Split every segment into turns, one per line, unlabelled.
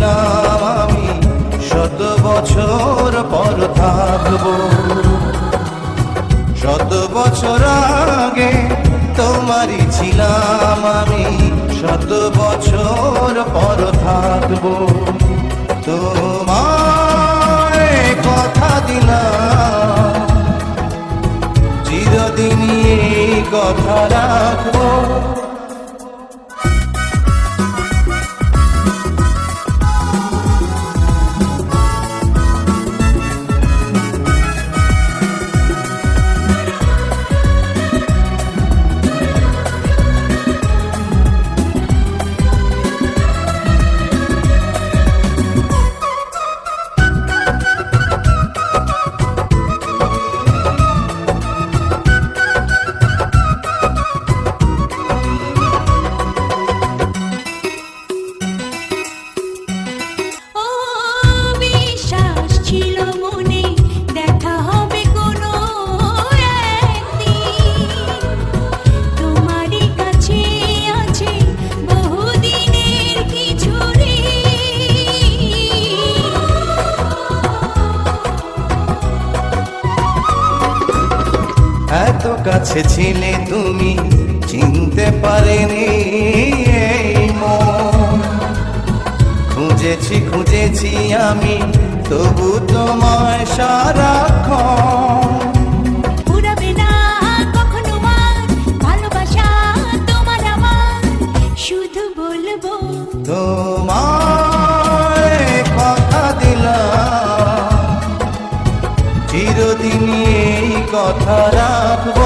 ছিলাম আমি, শত বছর পর থাকব। শত বছর আগে তোমারই ছিলাম আমি, শত বছর পর থাকব। তোমার কথা দিলাম, চিরদিনই এই কথা
কাছে
ছিলে তুমি চিনতে পারেনি খুঁজেছি খুঁজেছি আমি তবু তোমায় সারাক্ষণ চিরদিন এই কথা রাখব।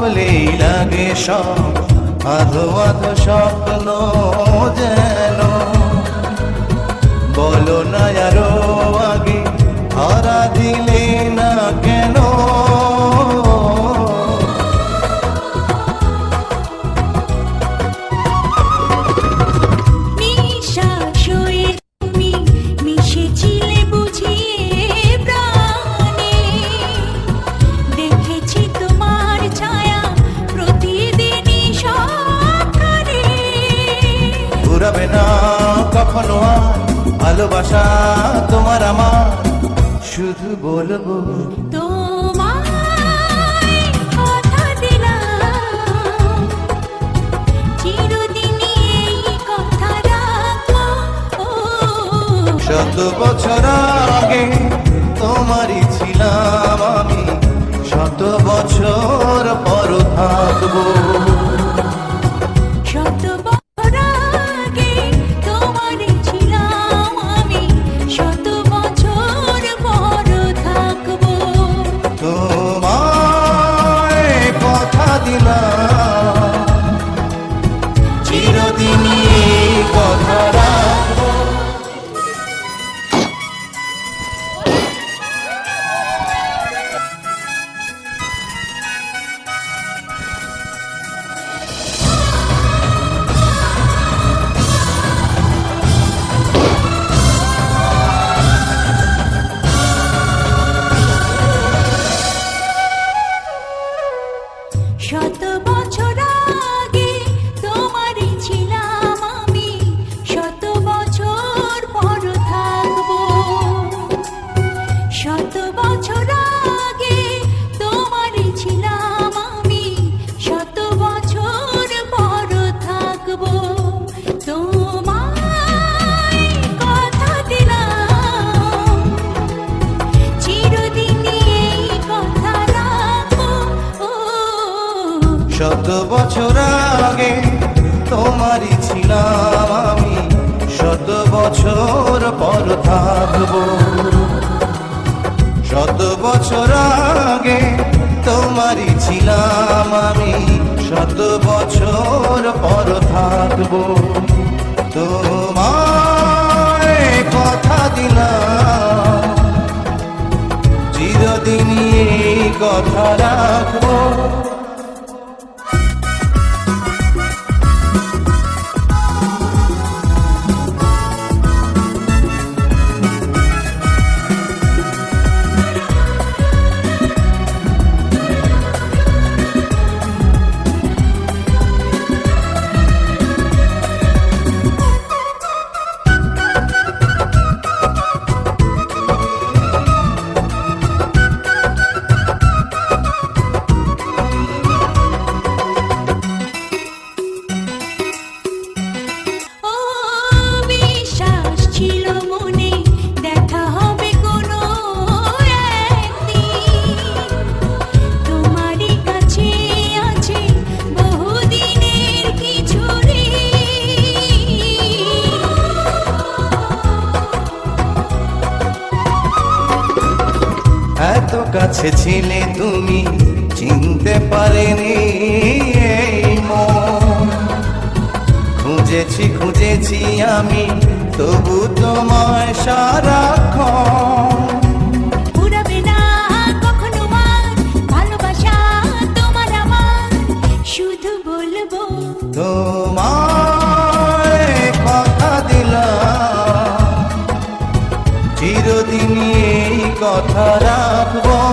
ভাবলেই লাগে সব আধো আধো স্বপ্ন যেন। বলো না আরও আগে ধরা দিলে ভালোবাসা তোমার আমার। শুধু বলব শত বছর আগে তোমারই ছিলাম আমি। শত বছর পর থাকব।
বছর আগে তোমারই ছিলাম শত বছর পর থাকব তোমায় কথা দিলাম।
শত বছর আগে তোমারই ছিলাম আমি। শত বছর পর থাকব। শত বছর আগে তোমারই ছিলাম আমি। শত বছর পর থাকব তোমার কথা দিলাম। চিরদিন কথা রাখব।
কাছে
ছিলে তুমি চিনতে পারেনি এই মন। খুঁজেছি খুঁজেছি আমি তবু তোমায় সারাক্ষণ।
তোমার
কথা দিলাম। চিরদিন এই কথা রাখব।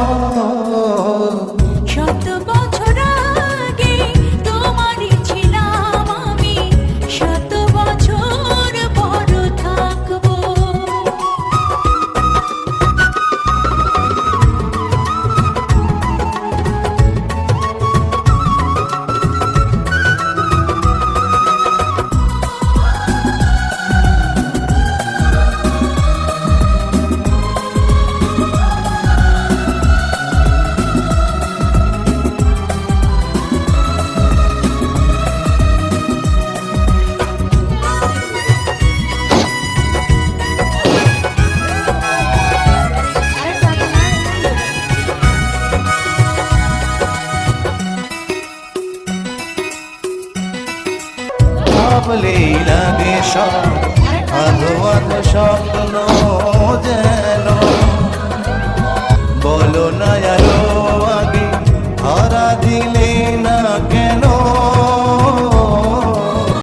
ভাবলেই লাগে সব আধো আধো স্বপ্ন যেন। বলো না দিলে